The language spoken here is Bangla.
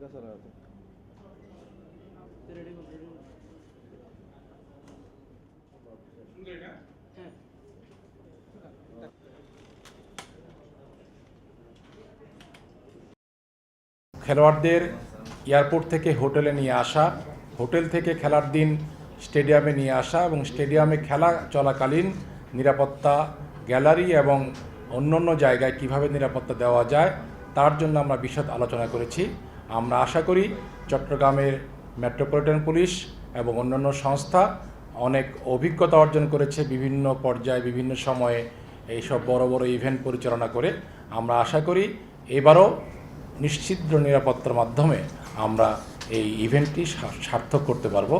कसं राहतं খেলোয়াড়দের এয়ারপোর্ট থেকে হোটেলে নিয়ে আসা, হোটেল থেকে খেলার দিন স্টেডিয়ামে নিয়ে আসা এবং স্টেডিয়ামে খেলা চলাকালীন নিরাপত্তা গ্যালারি এবং অন্যান্য জায়গায় কীভাবে নিরাপত্তা দেওয়া যায় তার জন্য আমরা বিশদ আলোচনা করেছি। আমরা আশা করি চট্টগ্রামের মেট্রোপলিটন পুলিশ এবং অন্যান্য সংস্থা অনেক অভিজ্ঞতা অর্জন করেছে বিভিন্ন পর্যায়ে, বিভিন্ন সময়ে এইসব বড় বড় ইভেন্ট পরিচালনা করে। আমরা আশা করি এবারও নিশ্চিদ্র নিরাপত্তার মাধ্যমে আমরা এই ইভেন্টটি সার্থক করতে পারব।